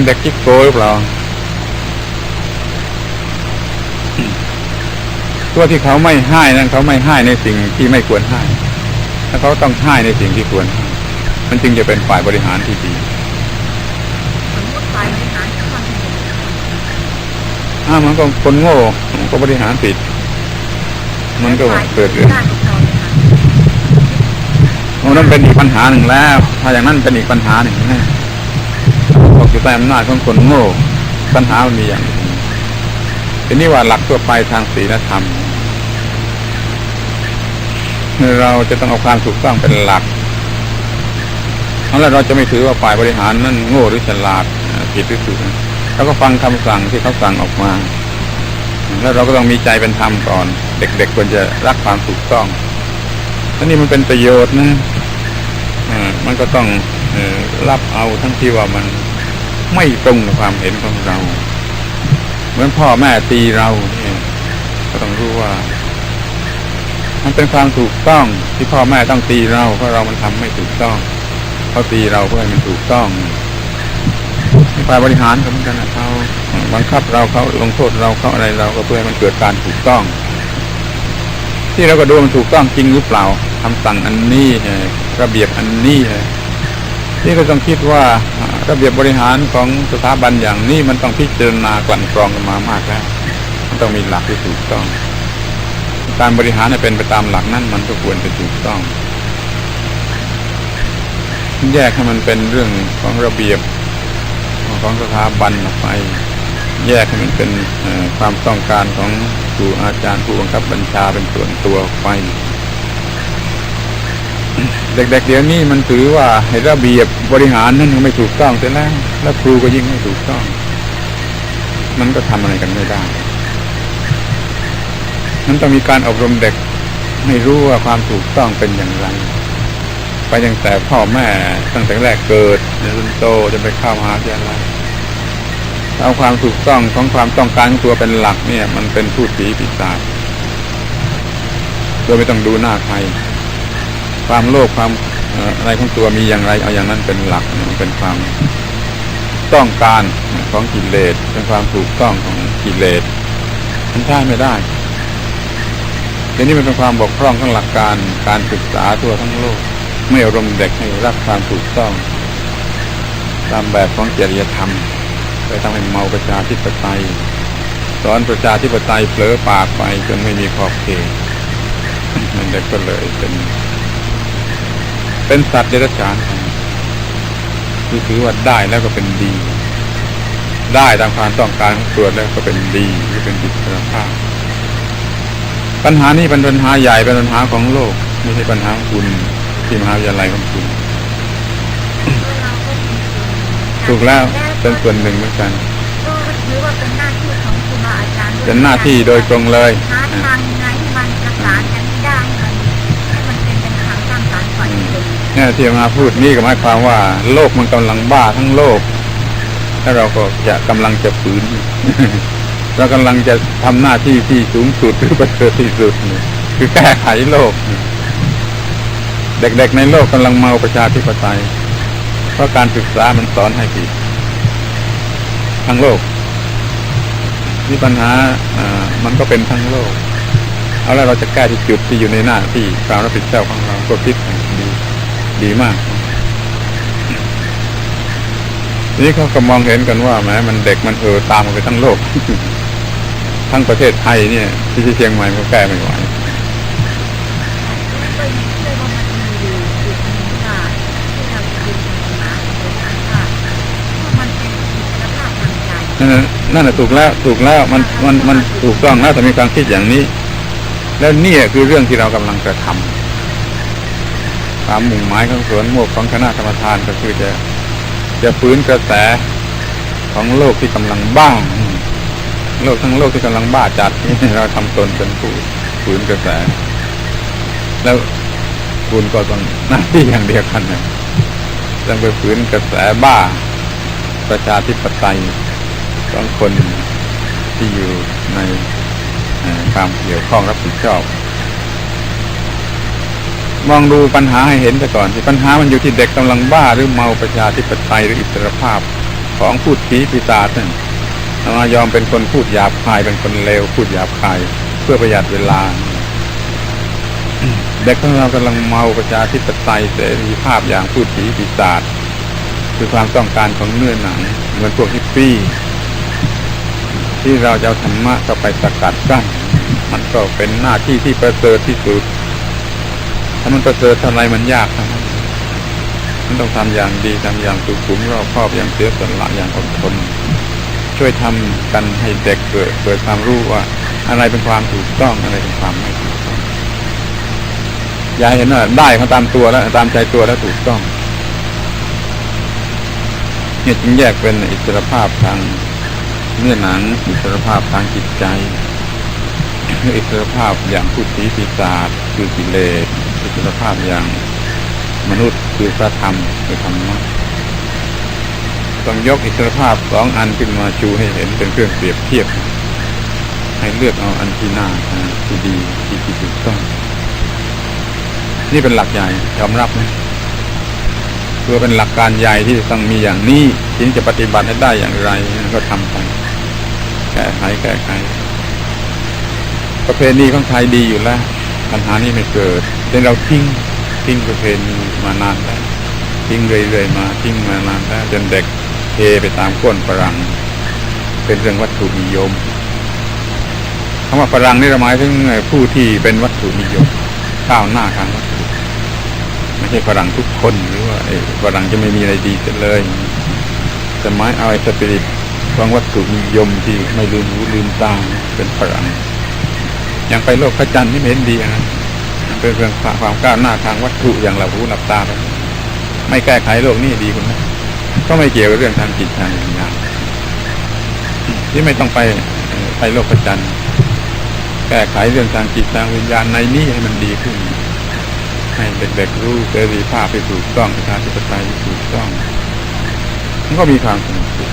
มันเด็กจิ๊กโกหรือเปล่าตัวที่เขาไม่ให้นั้นเขาไม่ให้ในสิ่งที่ไม่ควรให้ถ้าเขาต้องให้ในสิ่งที่ควรให้มันจึงจะเป็นฝ่ายบริหารที่ดีสมมติฝ่ายบริหารจะทำผิดอ้ามันก็คนโง่ก็บริหารผิด มันก็เกิดเรื่องด้านของเราเนี่ยค่ะโอ้นั่นเป็นอีกปัญหาหนึ่งแล้ว ถ้าอย่างนั้นเป็นอีกปัญหาหนึ่งแน่ อยู่ใต้อำนาจของคนโง่ปัญหามันมีอย่างนี้ทีนี้ว่าหลักทั่วไปทางศีลธรรมเราจะต้องเอาความถูกต้องเป็นหลักแล้วเราจะไม่ถือว่าฝ่ายบริหารนั่นโง่หรือฉลาดผิดหรือถูกเราก็ฟังคำสั่งที่เขาสั่งออกมา แล้วเราก็ต้องมีใจเป็นธรรมก่อน เด็กๆควรจะรักความถูกต้องถ้านี่มันเป็นประโยชน์นะมันก็ต้องอรับเอาทั้งที่ว่ามัน ไม่ตรงกับความเห็นของเรา เหมือนพ่อแม่ตีเราเนี่ยก็ต้องรู้ว่า มันเป็นความถูกต้องที่พ่อแม่ต้องตีเราเพราะเรามันทำไม่ถูกต้องเขาตีเราเพื่อให้มันถูกต้องฝ่ายบริหารก็เหมือนกันนะเขาบังคับเราเขาลงโทษเราเขาอะไรเราก็เพื่อให้มันเกิดการถูกต้อง ที่เราก็ดูมันถูกต้องจริงหรือเปล่าคำสั่งอันนี้ระเบียบอันนี้ เอ่อที่เราต้องคิดว่าระเบียบบริหารของสถาบันอย่างนี้มันต้องพิจารณากลั่นกรองกันมามากแล้วมันต้องมีหลักที่ถูกต้อง การบริหารเป็นไปตามหลักนั้นมันก็ควรจะถูกต้อง แยกให้มันเป็นเรื่องของระเบียบของสถาบันออกไป แยกให้มันเป็นความต้องการของครูอาจารย์ผู้บังคับบัญชาเป็นส่วนตัวออกไป เด็กๆเดี๋ยวนี้มันถือว่าให้ระเบียบบริหารนั้นยังไม่ถูกต้องเสียแล้วแล้วครูก็ยิ่งไม่ถูกต้อง มันก็ทำอะไรกันไม่ได้มันต้องมีการอบรมเด็กให้รู้ว่าความถูกต้องเป็นอย่างไรไปตั้งแต่พ่อแม่ตั้งแต่แรกเกิดในรุ่นโตจนไปเข้ามหาวิทยาลัยเอาความถูกต้องของความต้องการของตัวเป็นหลักเนี่ย มันเป็นพูดผีปีศาจโดยไม่ต้องดูหน้าใคร ความโลภความอะไรของตัวมีอย่างไร เอาอย่างนั้นเป็นหลักเป็นความต้องการของกิเลสเป็นความถูกต้องของกิเลสมันใช่ไม่ได้ทีนี้มันเป็นความบกพร่องของหลักการการศึกษาทั่วทั้งโลก ไม่อบรมเด็กให้รักความถูกต้องตามแบบของจริยธรรม ไปทำให้เมาประชาธิปไตยสอนประชาธิปไตยเผลอปากไปจนไม่มีขอบเขตมันเด็กก็เลยเป็น เป็นสัตว์เดรัจฉานไปคือถือว่าได้แล้วก็เป็นดี ได้ตามความต้องการของตัวแล้วก็เป็นดีหรือเป็นอิสรภาพปัญหานี้เป็นปัญหาใหญ่เป็นปัญหาของโลกไม่ใช่ปัญหาของคุณที่มหาวิทยาลัยของคุณเราก็มีส่วนถูกแล้วเป็นส่วนหนึ่งเหมือนกันก็ถือว่าเป็นหน้าที่ของครูบาอาจารย์ด้วยเป็นหน้าที่โดยตรงเลยหาทางยังไงให้มันประสานกัน เนี่ยที่มาพูดนี่ก็หมายความว่า โลกมันกำลังบ้าทั้งโลก แล้วเราก็จะกำลังจะฝืนเรากำลังจะทำหน้าที่ที่สูงสุดหรือประเสริฐที่สุดนี่คือแก้ไขโลก เด็กๆในโลกกำลังเมาประชาธิปไตย เพราะการศึกษามันสอนให้ผิดทั้งโลกนี่ปัญหาอ่ามันก็เป็นทั้งโลก เอาแล้วเราจะแก้ที่จุดที่อยู่ในหน้าที่ความรับผิดชอบของเราก็คิดดี ดีมาก ทีนี้เขาก็มองเห็นกันว่าแหม้มันเด็กมันเออตามมาไปทั้งโลก ทั้งประเทศไทยเนี่ย ที่เชียงใหม่มันก็แก้ไม่ไหวก็ยังเชื่อว่ามันมีอยู่จุดหนึ่งว่าที่เราจะดึงปัญหาโดยการว่าเพราะมันเป็นอิสรภาพทางใจนั่นน่ะนั่นน่ะถูกแล้วถูกแล้วมันมันมันถูกต้องแล้วแต่มีความคิดอย่างนี้ แล้วเนี่ยคือเรื่องที่เรากำลังกระทำ ตามมุ่งหมายของสวนโมกของคณะธรรมทานก็คือจะจะฟื้นกระแสของโลกที่กำลังบ้าโลกทั้งโลกที่กำลังบ้าจัดนี่เราทำตนเป็นผู้ฟื้นกระแส แล้วคุณก็ต้องหน้าที่อย่างเดียวกันนะต้องไปฝืนกระแสบ้า ประชาธิปไตยของคนที่อยู่ในความเกี่ยวข้องรับผิดชอบ มองดูปัญหาให้เห็นซะก่อนที่ปัญหามันอยู่ที่เด็กกำลังบ้าหรือเมาประชาธิปไตยหรืออิสรภาพของพูดผีปีศาจนั่นมายอมเป็นคนพูดหยาบคายเป็นคนเลวพูดหยาบคายเพื่อประหยัดเวลา เด็กของเรากำลังเมาประชาธิปไตยเสรีภาพอย่างพูดผีปีศาจคือความต้องการของเนื้อหนังเหมือนพวกฮิปปี้ที่เราจะเอาธรรมะเข้าไปสกัดกั้นมันก็เป็นหน้าที่ที่ประเสริฐที่สุด ถ้ามันประเสริฐเท่าไรมันยากนั้นมันต้องทำอย่างดีทำอย่างสุขุมรอบครอบอย่างเสียสละอย่างอดทน ช่วยทำกันให้เด็กเกิดเกิดความรู้ว่า อะไรเป็นความถูกต้องอะไรเป็นความไม่ถูกต้องอย่าเห็นว่าได้เขาตามตัวแล้ว ตามใจตัวแล้วถูกต้องเนี่ยจึงแยกเป็นอิสรภาพทางเนื้อหนังอิสรภาพทางจิตใจอิสรภาพอย่างผู้ศีปีศาจคือกิเลส สรภาพอย่างมนุษย์คือพระธรรมคือธรรมะต้องยกอิสรภาพสองอันขึ้นมาชูให้เห็นเป็นเครื่องเปรียบเทียบ ให้เลือกเอาอันที่น่าที่ดีที่ที่ถูกต้อง นี่เป็นหลักใหญ่ยอมรับนะเพื่อเป็นหลักการใหญ่ที่ต้องมีอย่างนี้จึงจะปฏิบัติให้ได้อย่างไรก็ทำไปแก้ไขแก้ไขประเพณีของไทยดีอยู่แล้ว ปัญหานี้ไม่เกิดแต่เราทิ้งทิ้งประเพณีมานานแล้วทิ้งเรื่อยๆมาทิ้งมานานแล้วจนเด็กเทไปตามก้นฝรั่งเป็นเรื่องวัตถุนิยมคำว่าฝรั่งนี่หมายถึงผู้ที่เป็นวัตถุนิยมก้าวหน้าทางวัตถุไม่ใช่ฝรั่งทุกคนหรือว่าฝรั่งจะไม่มีอะไรดีเสียเลยแต่หมายเอาไอ้สปิริตของวัตถุนิยมที่ไม่ลืมหูลืมตาเป็นฝรั่ง ย่างไปโลกพระจันทร์นี่เห็นดีนะเป็นเรื่องความก้าวหน้าทางวัตถุอย่างหลับหูหลับตาไปไม่แก้ไขโลกนี้ดีคุณไหมก็ไม่เกี่ยวกับเรื่องทางจิตทางวิญญาณที่ไม่ต้องไปไปโลกพระจันทร์แก้ไขเรื่องทางจิตทางวิญญาณในนี้ให้มันดีขึ้น ให้เด็กๆรู้เสรีภาพที่ถูกต้องประชาธิปไตยที่ถูกต้องมันก็มีความสนุกสุข